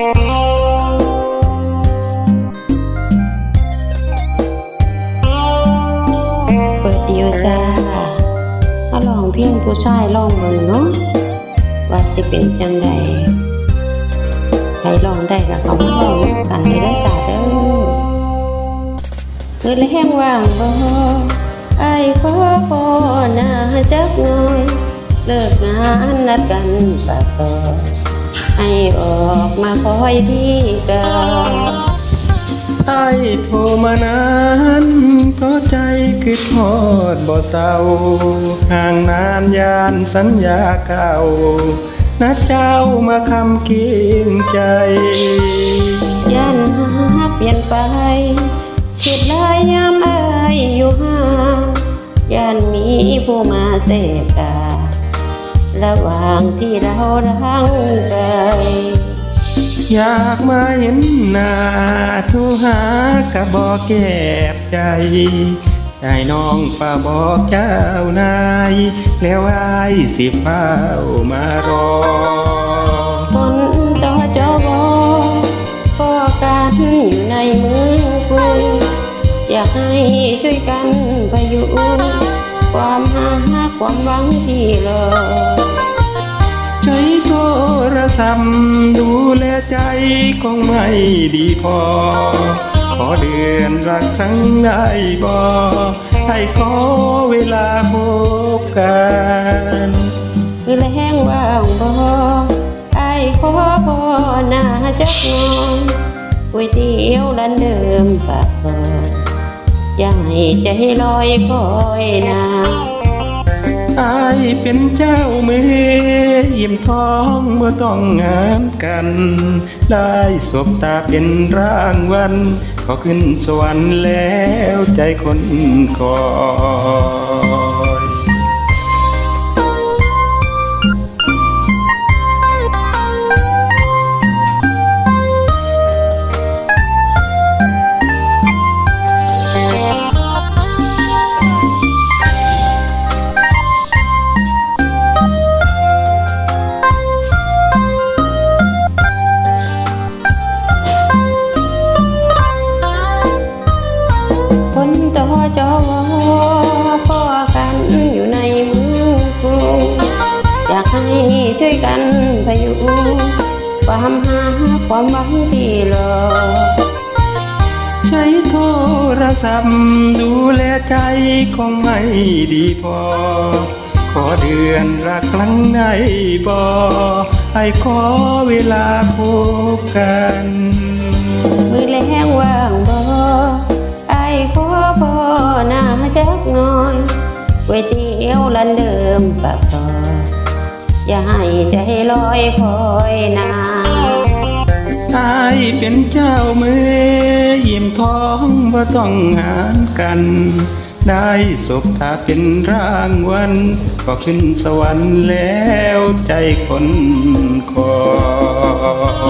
เปิดดีจ้าถ้าลองเพียงผู้ชายลองเบิ่งเนาะว่าสิเป็นจังใดใครลองได้ก็เขาลองกันเลยนะจ้าเด้อเกิดแห้งว่างบ่ไอ้ขอพอหน้าจักหน่อย เลิกงานนัดกันปากซอย ให้ออกมาคอยที่กันไอ้โทรมานานเพราะใจคือทอดบ่เศร้าห่างนานยานสัญญาเก่านัดเจ้ามาคำกินใจยันหาเปลี่ยนไปคิดหลายยามอายอยู่ห่างยันมีผู้มาเสกตา ระหว่างที่เรารังไกลอยากมาเห็นหน้าทุหากะบอกแก็บใจได้น้องป่าบอกเจ้านาย แล้วอายสิเฝ้ามารอคนต่อจอบอก็กันอยู่ในเมืองกรุงอยากให้ช่วยกันพยุงความหาความหวังที่รอ โทรศัพท์ดูแลใจคงไม่ดีพอ ขอเดือนรักครั้งได้บ่ให้ขอเวลาพบกันคือแรงว่างบ่ไอ้ายขอพอหน้าจักหน่อยก๋วยเตี๋ยวร้านเดิมปากซอยอย่าให้ใจลอยคอยนานอายเป็นเจ้ามือ ยิ้มท้องเมื่อต้องงานกัน ได้สบตาเป็นร่างวันก็ขึ้นสวรรค์แล้วใจคนคอ กันพยุงความหาความหวังที่รอใช้โทรศัพท์ดูแลใจคงไม่ดีพอ ขอเดือนรักครั้งใดบ่ให้ขอเวลาพบกันมือแรงว่างบ่ไอ้ขอพอหน้าจักน่อยก๋วยเตี๋ยวร้านเดิมปากซอย อย่าให้ใจลอยคอยนานอายเป็นเจ้ามือ ยิ้มท้องว่าต้องงานกัน ได้ศพถ้าเป็นร่างวัน ก็ขึ้นสวรรค์แล้วใจคนคอย